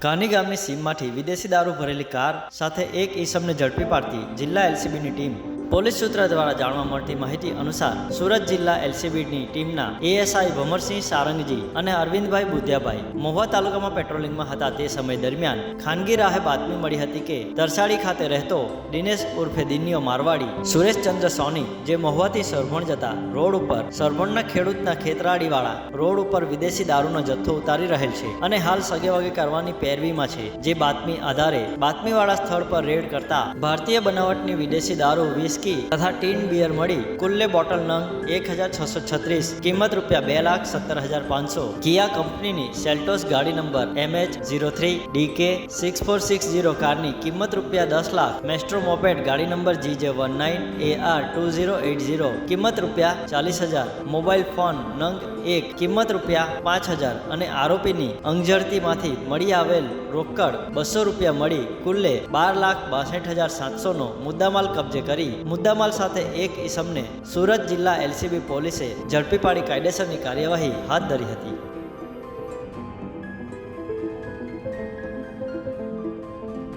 કાની ગામની સીમમાંથી વિદેશી દારૂ ભરેલી કાર સાથે એક ઈસમને ઝડપી પાડતી જિલ્લા એલસીબીની ટીમ પોલીસ સૂત્ર દ્વારા જાણવા મળતી માહિતી અનુસાર સુરત જિલ્લા એલસીબીની ટીમના એએસઆઈ ભમરસિંહ સારંગજી અને અરવિંદભાઈ બુધિયાભાઈ મહુવા તાલુકામાં પેટ્રોલિંગમાં હતા તે સમય દરમિયાન ખાનગી રાહે બાતમી મળી હતી કે તરસાડી ખાતે રહેતો દિનેશ ઉર્ફે દિનિયો મારવાડી, સુરેશચંદ્ર સોની જે મહુવાથી સરભણ જતા રોડ ઉપર સરભણના ખેડૂતના ખેતરાડીવાળા રોડ ઉપર વિદેશી દારૂનો જથ્થો ઉતારી રહેલ છે અને હાલ સગેવાગે કરવાની પેરવીમાં છે. જે બાતમી આધારે બાતમીવાળા સ્થળ પર રેડ કરતા ભારતીય બનાવટની વિદેશી દારૂ વિસ્કી તથા ટીન બિયર મળી. કુલ્લે બોટલ નંગ એક હજાર છસો છત્રીસ. કિંમત રૂપિયા બે લાખ સત્તર હજાર પાંચસો. કિયા કંપનીની સેલ્ટોસ ગાડી number MH zero three DK six four six zero કારની કિંમત રૂપિયા દસ લાખ. મેસ્ટ્રો મોપેડ ગાડી number GJ one nine A R two zero eight zero. કિંમત રૂપિયા ચાલીસ હજાર. મોબાઈલ ફોન નંગ એક. કિંમત રૂપિયા પાંચ હજાર. અને આરોપીની અંગઝડતીમાંથી મળી આવેલ રોકડ બસો રૂપિયા મળી. કુલ્લે બાર લાખ બાસઠ હજાર સાતસોનો મુદ્દામાલ કબજે કરી મુદ્દામાલ સાથે એક ઈસમને સુરત જિલ્લા એલસીબી પોલીસે ઝડપી પાડી કાયદેસરની કાર્યવાહી હાથ ધરી હતી.